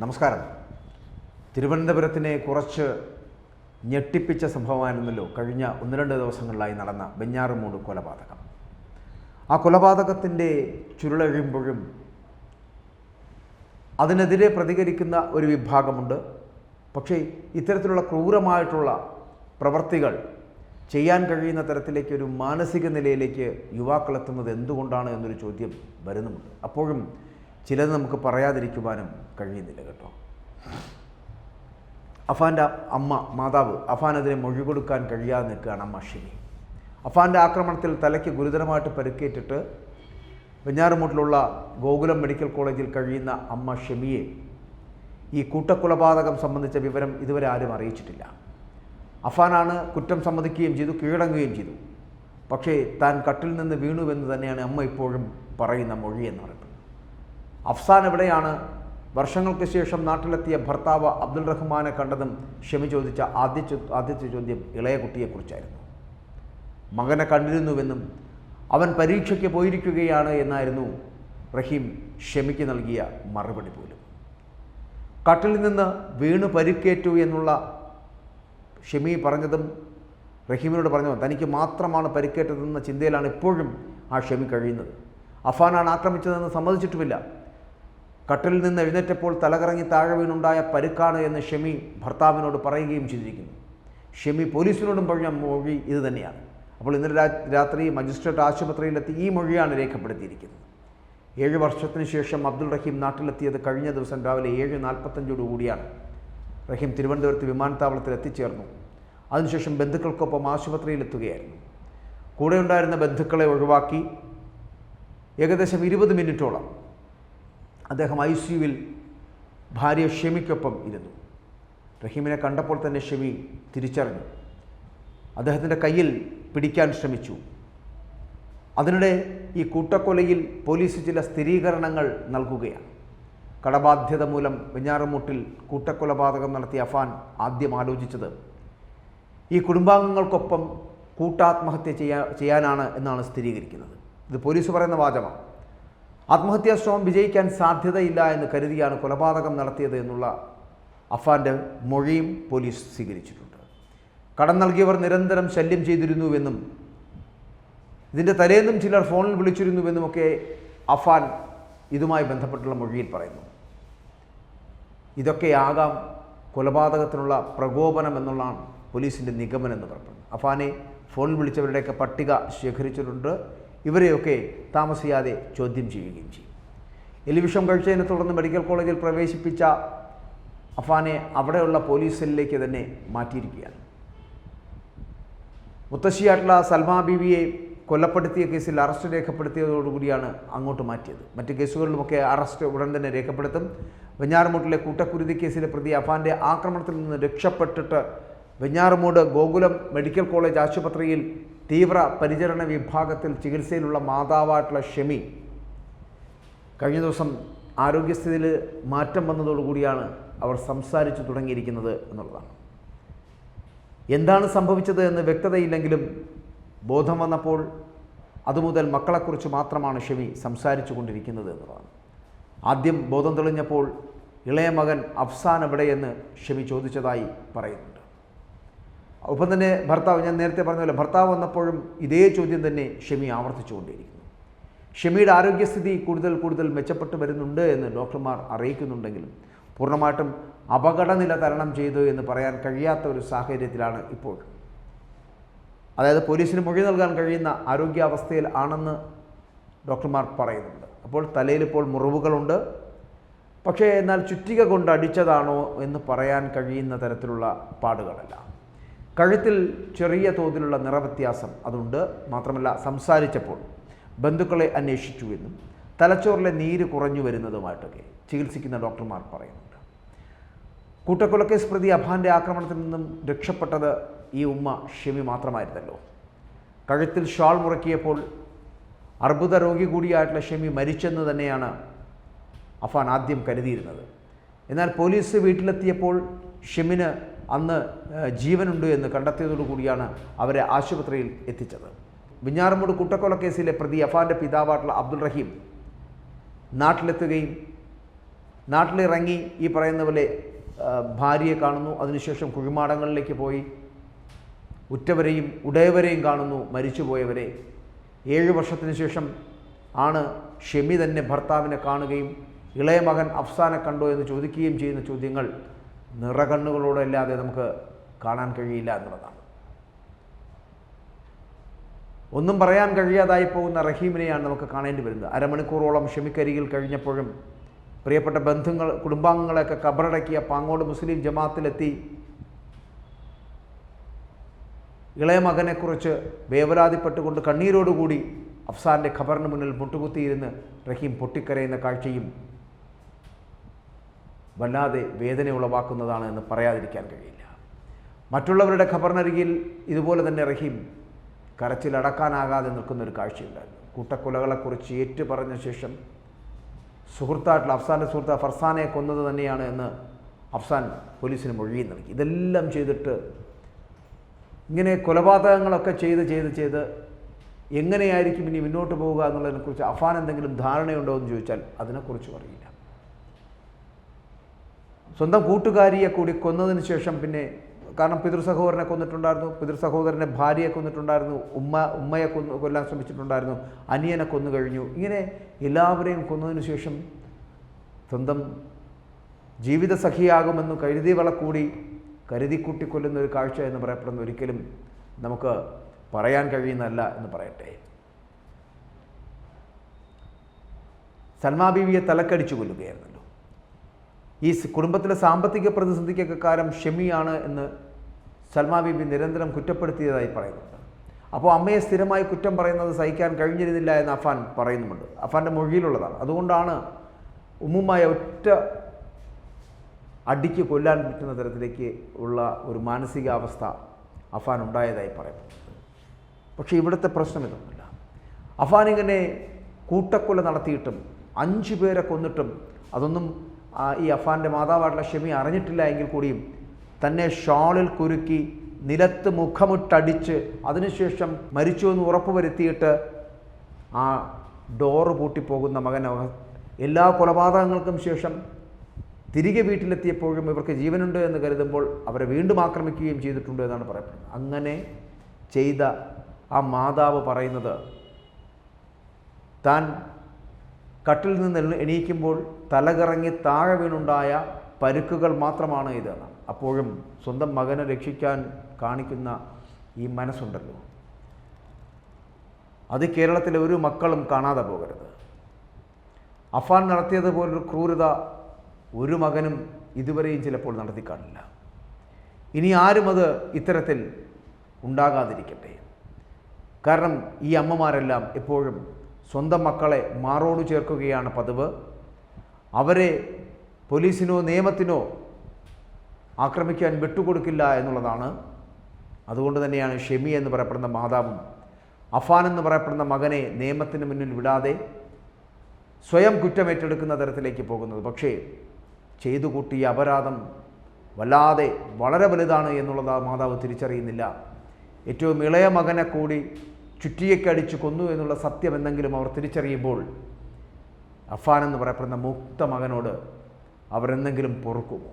നമസ്കാരം. തിരുവനന്തപുരത്തിനെ കുറച്ച് ഞെട്ടിപ്പിച്ച സംഭവമായിരുന്നല്ലോ കഴിഞ്ഞ ഒന്ന് രണ്ട് ദിവസങ്ങളിലായി നടന്ന വെഞ്ഞാറുമൂട് കൊലപാതകം. ആ കൊലപാതകത്തിന്റെ ചുരുളഴിയുമ്പോഴും അതിനെതിരെ പ്രതികരിക്കുന്ന ഒരു വിഭാഗമുണ്ട്. പക്ഷേ ഇത്തരത്തിലുള്ള ക്രൂരമായിട്ടുള്ള പ്രവർത്തികൾ ചെയ്യാൻ കഴിയുന്ന തരത്തിലേക്ക് ഒരു മാനസിക നിലയിലേക്ക് യുവാക്കളെത്തുന്നത് എന്തുകൊണ്ടാണ് എന്നൊരു ചോദ്യം വരുന്നുമുണ്ട്. അപ്പോഴും ചിലത് നമുക്ക് പറയാതിരിക്കുവാനും കഴിയുന്നില്ല കേട്ടോ. അഫാന്റെ അമ്മ മാതാവ് അഫാനെതിരെ മൊഴി കൊടുക്കാൻ കഴിയാതെ നിൽക്കുകയാണ് അമ്മ ഷിനി. അഫാന്റെ ആക്രമണത്തിൽ തലയ്ക്ക് ഗുരുതരമായിട്ട് പരുക്കേറ്റിട്ട് വെഞ്ഞാറുമുട്ടിലുള്ള ഗോകുലം മെഡിക്കൽ കോളേജിൽ കഴിയുന്ന അമ്മ ഷെമിയെ ഈ കൂട്ടക്കൊലപാതകം സംബന്ധിച്ച വിവരം ഇതുവരെ ആരും അറിയിച്ചിട്ടില്ല. അഫാനാണ് കുറ്റം സമ്മതിക്കുകയും ചെയ്തു കീഴടങ്ങുകയും ചെയ്തു. പക്ഷേ താൻ കട്ടിൽ നിന്ന് വീണുവെന്ന് തന്നെയാണ് അമ്മ ഇപ്പോഴും പറയുന്ന മൊഴി പറയുന്നത്. അഫ്സാൻ എവിടെയാണ്? വർഷങ്ങൾക്ക് ശേഷം നാട്ടിലെത്തിയ ഭർത്താവ് അബ്ദുൾ റഹ്മാനെ കണ്ടതും ക്ഷമി ചോദിച്ച ആദ്യ ആദ്യത്തെ ചോദ്യം ഇളയ കുട്ടിയെക്കുറിച്ചായിരുന്നു. മകനെ കണ്ടിരുന്നുവെന്നും അവൻ പരീക്ഷയ്ക്ക് പോയിരിക്കുകയാണ് എന്നായിരുന്നു റഹീം ഷെമിക്ക് നൽകിയ മറുപടി പോലും. കട്ടിൽ നിന്ന് വീണ് പരുക്കേറ്റു എന്നുള്ള ഷെമി പറഞ്ഞതും റഹീമിനോട് പറഞ്ഞു തനിക്ക് മാത്രമാണ് പരിക്കേറ്റതെന്ന ചിന്തയിലാണ് ഇപ്പോഴും ആ ഷെമി കഴിയുന്നത്. അഫാനാണ് ആക്രമിച്ചതെന്ന് സമ്മതിച്ചിട്ടുമില്ല. കട്ടിലിൽ നിന്ന് എഴുന്നേറ്റപ്പോൾ തലകറങ്ങി താഴെ വീണുണ്ടായ പരുക്കാണ് എന്ന് ഷെമി ഭർത്താവിനോട് പറയുകയും ചെയ്തിരിക്കുന്നു. ഷെമി പോലീസിനോടും പറഞ്ഞ മൊഴി ഇത് തന്നെയാണ്. അപ്പോൾ ഇന്നലെ രാത്രി മജിസ്ട്രേറ്റ് ആശുപത്രിയിലെത്തി ഈ മൊഴിയാണ് രേഖപ്പെടുത്തിയിരിക്കുന്നത്. ഏഴ് വർഷത്തിന് ശേഷം അബ്ദുൾ റഹീം നാട്ടിലെത്തിയത് കഴിഞ്ഞ ദിവസം രാവിലെ ഏഴ് നാൽപ്പത്തഞ്ചോട് കൂടിയാണ്. റഹീം തിരുവനന്തപുരത്ത് വിമാനത്താവളത്തിൽ എത്തിച്ചേർന്നു. അതിനുശേഷം ബന്ധുക്കൾക്കൊപ്പം ആശുപത്രിയിലെത്തുകയായിരുന്നു. കൂടെയുണ്ടായിരുന്ന ബന്ധുക്കളെ ഒഴിവാക്കി ഏകദേശം ഇരുപത് മിനിറ്റോളം അദ്ദേഹം ഐ സിയുവിൽ ഭാര്യ ഷെമിക്കൊപ്പം ഇരുന്നു. റഹീമിനെ കണ്ടപ്പോൾ തന്നെ ഷെമി തിരിച്ചറിഞ്ഞു. അദ്ദേഹത്തിന്റെ കയ്യിൽ പിടിക്കാൻ ശ്രമിച്ചു. അതിനിടെ ഈ കൂട്ടക്കൊലയിൽ പോലീസ് ചില സ്ഥിരീകരണങ്ങൾ നൽകുകയാണ്. കടബാധ്യത മൂലം വെഞ്ഞാറമൂട്ടിൽ കൂട്ടക്കൊലപാതകം നടത്തിയ അഫാൻ ആദ്യം ആലോചിച്ചത് ഈ കുടുംബാംഗങ്ങൾക്കൊപ്പം കൂട്ടാത്മഹത്യ ചെയ്യാ ചെയ്യാനാണ് എന്നാണ് സ്ഥിരീകരിക്കുന്നത്. ഇത് പോലീസ് പറയുന്ന വാചകമാണ്. ആത്മഹത്യാ ശ്രമം വിജയിക്കാൻ സാധ്യതയില്ല എന്ന് കരുതിയാണ് കൊലപാതകം നടത്തിയത് എന്നുള്ള അഫാന്റെ മൊഴിയും പോലീസ് സ്വീകരിച്ചിട്ടുണ്ട്. കടം നൽകിയവർ നിരന്തരം ശല്യം ചെയ്തിരുന്നുവെന്നും ഇതിന്റെ തലേന്നും ചിലർ ഫോണിൽ വിളിച്ചിരുന്നുവെന്നുമൊക്കെ അഫാൻ ഇതുമായി ബന്ധപ്പെട്ടുള്ള മൊഴിയിൽ പറയുന്നു. ഇതൊക്കെയാകാം കൊലപാതകത്തിനുള്ള പ്രകോപനം എന്നുള്ളതാണ് പോലീസിന്റെ നിഗമനം എന്ന് പറയുന്നത്. അഫാനെ ഫോണിൽ വിളിച്ചവരുടെയൊക്കെ പട്ടിക ശേഖരിച്ചിട്ടുണ്ട്. ഇവരെയൊക്കെ താമസിയാതെ ചോദ്യം ചെയ്യുകയും ചെയ്യും. എലിവിഷം കഴിച്ചതിനെ തുടർന്ന് മെഡിക്കൽ കോളേജിൽ പ്രവേശിപ്പിച്ച അഫാനെ അവിടെയുള്ള പോലീസ് സെല്ലിലേക്ക് തന്നെ മാറ്റിയിരിക്കുകയാണ്. മുത്തശ്ശിയായിട്ടുള്ള സൽമാ ബീവിയെ കൊല്ലപ്പെടുത്തിയ കേസിൽ അറസ്റ്റ് രേഖപ്പെടുത്തിയതോടുകൂടിയാണ് അങ്ങോട്ട് മാറ്റിയത്. മറ്റ് കേസുകളിലുമൊക്കെ അറസ്റ്റ് ഉടൻ തന്നെ രേഖപ്പെടുത്തും. വെഞ്ഞാറമൂട്ടിലെ കൂട്ടക്കുരുതി കേസിലെ പ്രതി അഫാന്റെ ആക്രമണത്തിൽ നിന്ന് രക്ഷപ്പെട്ടിട്ട് വെഞ്ഞാറമൂട് ഗോകുലം മെഡിക്കൽ കോളേജ് ആശുപത്രിയിൽ തീവ്ര പരിചരണ വിഭാഗത്തിൽ ചികിത്സയിലുള്ള മാതാവായിട്ടുള്ള ഷെമി കഴിഞ്ഞ ദിവസം ആരോഗ്യസ്ഥിതിയിൽ മാറ്റം വന്നതോടുകൂടിയാണ് അവർ സംസാരിച്ചു തുടങ്ങിയിരിക്കുന്നത് എന്നുള്ളതാണ്. എന്താണ് സംഭവിച്ചത് എന്ന് വ്യക്തതയില്ലെങ്കിലും ബോധം വന്നപ്പോൾ അതുമുതൽ മക്കളെക്കുറിച്ച് മാത്രമാണ് ഷെമി സംസാരിച്ചു കൊണ്ടിരിക്കുന്നത് എന്നുള്ളതാണ്. ആദ്യം ബോധം തെളിഞ്ഞപ്പോൾ ഇളയ മകൻ അഫ്സാൻ എവിടെയെന്ന് ഷെമി ചോദിച്ചതായി പറയുന്നുണ്ട്. ഒപ്പം തന്നെ ഭർത്താവ് ഞാൻ നേരത്തെ പറഞ്ഞ പോലെ ഭർത്താവ് വന്നപ്പോഴും ഇതേ ചോദ്യം തന്നെ ഷെമി ആവർത്തിച്ചുകൊണ്ടിരിക്കുന്നു ഷെമിയുടെ ആരോഗ്യസ്ഥിതി കൂടുതൽ കൂടുതൽ മെച്ചപ്പെട്ടു വരുന്നുണ്ട് എന്ന് ഡോക്ടർമാർ അറിയിക്കുന്നുണ്ടെങ്കിലും പൂർണമായിട്ടും അപകടനില തരണം ചെയ്തു എന്ന് പറയാൻ കഴിയാത്ത ഒരു സാഹചര്യത്തിലാണ് ഇപ്പോൾ. അതായത് പോലീസിന് മൊഴി നൽകാൻ കഴിയുന്ന ആരോഗ്യാവസ്ഥയിൽ ആണെന്ന് ഡോക്ടർമാർ പറയുന്നുണ്ട്. അപ്പോൾ തലയിൽ ഇപ്പോൾ മുറിവുകളുണ്ട്. പക്ഷേ എന്നാൽ ചുറ്റിക കൊണ്ട് അടിച്ചതാണോ എന്ന് പറയാൻ കഴിയുന്ന തരത്തിലുള്ള പാടുകളല്ല. കഴുത്തിൽ ചെറിയ തോതിലുള്ള നിറവ്യത്യാസം അതുണ്ട്. മാത്രമല്ല സംസാരിച്ചപ്പോൾ ബന്ധുക്കളെ അന്വേഷിച്ചു എന്നും തലച്ചോറിലെ നീര് കുറഞ്ഞു വരുന്നതുമായിട്ടൊക്കെ ചികിത്സിക്കുന്ന ഡോക്ടർമാർ പറയുന്നുണ്ട്. കൂട്ടക്കൊലക്കേസ് പ്രതി അഭാന്റെ ആക്രമണത്തിൽ നിന്നും രക്ഷപ്പെട്ടത് ഈ ഉമ്മ ഷെമി മാത്രമായിരുന്നല്ലോ. കഴുത്തിൽ ഷാൾ മുറക്കിയപ്പോൾ അർബുദ രോഗി കൂടിയായിട്ടുള്ള ഷെമി മരിച്ചെന്ന് തന്നെയാണ് അഫാൻ ആദ്യം കരുതിയിരുന്നത്. എന്നാൽ പോലീസ് വീട്ടിലെത്തിയപ്പോൾ ഷെമിന് അന്ന് ജീവനുണ്ട് എന്ന് കണ്ടെത്തിയതോടുകൂടിയാണ് അവരെ ആശുപത്രിയിൽ എത്തിച്ചത്. വിഞ്ഞാറമൂട് കുട്ടക്കൊലക്കേസിലെ പ്രതി അഫാന്റെ പിതാവായിട്ടുള്ള അബ്ദുൾ റഹീം നാട്ടിലെത്തുകയും നാട്ടിലിറങ്ങി ഈ പറയുന്ന പോലെ ഭാര്യയെ കാണുന്നു. അതിനുശേഷം കുഴിമാടങ്ങളിലേക്ക് പോയി. ഉറ്റവരെയും ഉടയവരെയും കാണുന്നു. മരിച്ചുപോയവരെ ഏഴ് വർഷത്തിന് ശേഷം ആണ് ഷെമി തന്നെ ഭർത്താവിനെ കാണുകയും ഇളയ മകൻ അഫ്സാനെ കണ്ടോ എന്ന് ചോദിക്കുകയും ചെയ്യുന്ന ചോദ്യങ്ങൾ നിറകണ്ണുകളോടെ അല്ലാതെ നമുക്ക് കാണാൻ കഴിയില്ല എന്നുള്ളതാണ്. ഒന്നും പറയാൻ കഴിയാതായി പോകുന്ന റഹീമിനെയാണ് നമുക്ക് കാണേണ്ടി വരുന്നത്. അരമണിക്കൂറോളം ക്ഷമിക്കരികിൽ കഴിഞ്ഞപ്പോഴും പ്രിയപ്പെട്ട ബന്ധുങ്ങൾ കുടുംബാംഗങ്ങളെയൊക്കെ കബറടക്കിയ പാങ്ങോട് മുസ്ലിം ജമാഅത്തിലെത്തി ഇളയ മകനെക്കുറിച്ച് വേവലാതിപ്പെട്ടുകൊണ്ട് കണ്ണീരോടുകൂടി അഫ്സാന്റെ ഖബറിന് മുന്നിൽ മുട്ടുകുത്തിയിരുന്ന് റഹീം പൊട്ടിക്കരയുന്ന കാഴ്ചയും വല്ലാതെ വേദന ഉളവാക്കുന്നതാണ് എന്ന് പറയാതിരിക്കാൻ കഴിയില്ല. മറ്റുള്ളവരുടെ ഖബറിനരികിൽ ഇതുപോലെ തന്നെ റഹീം കരച്ചിലടക്കാനാകാതെ നിൽക്കുന്ന ഒരു കാഴ്ചയുണ്ടായിരുന്നു. കൂട്ടക്കൊലകളെക്കുറിച്ച് ഏറ്റു പറഞ്ഞ ശേഷം സുഹൃത്തായിട്ടുള്ള അഫ്സാന്റെ സുഹൃത്ത് ഫർസാനെ കൊന്നത് തന്നെയാണ് എന്ന് അഫ്സാൻ പോലീസിന് മൊഴി നൽകി. ഇതെല്ലാം ചെയ്തിട്ട് ഇങ്ങനെ കൊലപാതകങ്ങളൊക്കെ ചെയ്ത് ചെയ്ത് ചെയ്ത് എങ്ങനെയായിരിക്കും ഇനി മുന്നോട്ട് പോവുക എന്നുള്ളതിനെക്കുറിച്ച് അഫാൻ എന്തെങ്കിലും ധാരണയുണ്ടോ എന്ന് ചോദിച്ചാൽ അതിനെക്കുറിച്ചും അറിയില്ല സ്വന്തം കൂട്ടുകാരിയെ കൂടി കൊന്നതിന് ശേഷം പിന്നെ കാരണം പിതൃ സഹോദരനെ കൊന്നിട്ടുണ്ടായിരുന്നു. പിതൃ സഹോദരന്റെ ഭാര്യയെ കൊന്നിട്ടുണ്ടായിരുന്നു. ഉമ്മ ഉമ്മയെ കൊന്നു കൊല്ലാൻ ശ്രമിച്ചിട്ടുണ്ടായിരുന്നു. അനിയനെ കൊന്നു കഴിഞ്ഞു. ഇങ്ങനെ എല്ലാവരെയും കൊന്നതിന് ശേഷം സ്വന്തം ജീവിത സഖിയാകുമെന്ന് കരുതി കൂടി കരുതിക്കുട്ടി കൊല്ലുന്ന ഒരു കാഴ്ച എന്ന് പറയപ്പെടുന്ന ഒരിക്കലും നമുക്ക് പറയാൻ കഴിയുന്നതല്ല എന്ന് പറയട്ടെ. സൽമാ ബീവിയെ തലക്കടിച്ചു കൊല്ലുകയായിരുന്നല്ലോ ഈ കുടുംബത്തിലെ സാമ്പത്തിക പ്രതിസന്ധിക്കൊക്കെ കാരണം ഷെമിയാണ് എന്ന് സൽമാ ബീബി നിരന്തരം കുറ്റപ്പെടുത്തിയതായി പറയുന്നുണ്ട്. അപ്പോൾ അമ്മയെ സ്ഥിരമായി കുറ്റം പറയുന്നത് സഹിക്കാൻ കഴിഞ്ഞിരുന്നില്ല എന്ന് അഫാൻ പറയുന്നുമുണ്ട്. അഫാന്റെ മൊഴിയിലുള്ളതാണ്. അതുകൊണ്ടാണ് ഉമ്മുമായ ഒറ്റ അടിക്ക് കൊല്ലാൻ പറ്റുന്ന തരത്തിലേക്ക് ഉള്ള ഒരു മാനസികാവസ്ഥ അഫാൻ ഉണ്ടായതായി പറയുന്നുണ്ട്. പക്ഷേ ഇവിടുത്തെ പ്രശ്നം ഇതൊന്നുമില്ല. അഫാൻ ഇങ്ങനെ കൂട്ടക്കൊല നടത്തിയിട്ടും അഞ്ച് പേരെ കൊന്നിട്ടും അതൊന്നും ഈ അഫാന്റെ മാതാവായിട്ടുള്ള ഷെമി അറിഞ്ഞിട്ടില്ല എങ്കിൽ കൂടിയും തന്നെ ഷാളിൽ കുരുക്കി നിലത്ത് മുഖമിട്ടടിച്ച് അതിനുശേഷം മരിച്ചു എന്ന് ഉറപ്പുവരുത്തിയിട്ട് ആ ഡോറ് പൂട്ടിപ്പോകുന്ന മകൻ എല്ലാ കൊലപാതകങ്ങൾക്കും ശേഷം തിരികെ വീട്ടിലെത്തിയപ്പോഴും ഇവർക്ക് ജീവനുണ്ട് എന്ന് കരുതുമ്പോൾ അവരെ വീണ്ടും ആക്രമിക്കുകയും ചെയ്തിട്ടുണ്ട് എന്നാണ് പറയപ്പെടുന്നത്. അങ്ങനെ ചെയ്ത ആ മാതാവ് പറയുന്നത് താൻ കട്ടിൽ നിന്ന് എണീ- എണീക്കുമ്പോൾ തലകറങ്ങി താഴെ വീണുണ്ടായ പരുക്കുകൾ മാത്രമാണ് ഇത്. അപ്പോഴും സ്വന്തം മകനെ രക്ഷിക്കാൻ കാണിക്കുന്ന ഈ മനസ്സുണ്ടല്ലോ. അത് കേരളത്തിലെ ഒരു മക്കളും കാണാതെ പോകരുത്. അഫാൻ നടത്തിയതുപോലൊരു ക്രൂരത ഒരു മകനും ഇതുവരെയും ചിലപ്പോൾ നടത്തി കാണില്ല. ഇനി ആരും അത് ഇത്തരത്തിൽ ഉണ്ടാകാതിരിക്കട്ടെ. കാരണം ഈ അമ്മമാരെല്ലാം എപ്പോഴും സ്വന്തം മക്കളെ മാറോട് ചേർക്കുകയാണ് പതിവ്. അവരെ പോലീസിനോ നിയമത്തിനോ ആക്രമിക്കാൻ വിട്ടുകൊടുക്കില്ല എന്നുള്ളതാണ്. അതുകൊണ്ട് തന്നെയാണ് ഷെമി എന്ന് പറയപ്പെടുന്ന മാതാവും അഫാൻ എന്ന് പറയപ്പെടുന്ന മകനെ നിയമത്തിന് മുന്നിൽ വിടാതെ സ്വയം കുറ്റമേറ്റെടുക്കുന്ന തരത്തിലേക്ക് പോകുന്നത്. പക്ഷേ ചെയ്തു കൂട്ടിയ അപരാധം വല്ലാതെ വളരെ വലുതാണ് എന്നുള്ളത് മാതാവ് തിരിച്ചറിയുന്നില്ല. ഏറ്റവും ഇളയ മകനെ കൂടി ചുറ്റിയക്കടിച്ച് കൊന്നു എന്നുള്ള സത്യം എന്തെങ്കിലും അവർ തിരിച്ചറിയുമ്പോൾ അഫാൻ എന്ന് പറയപ്പെടുന്ന മുക്ത മകനോട് അവരെന്തെങ്കിലും പൊറുക്കുമോ?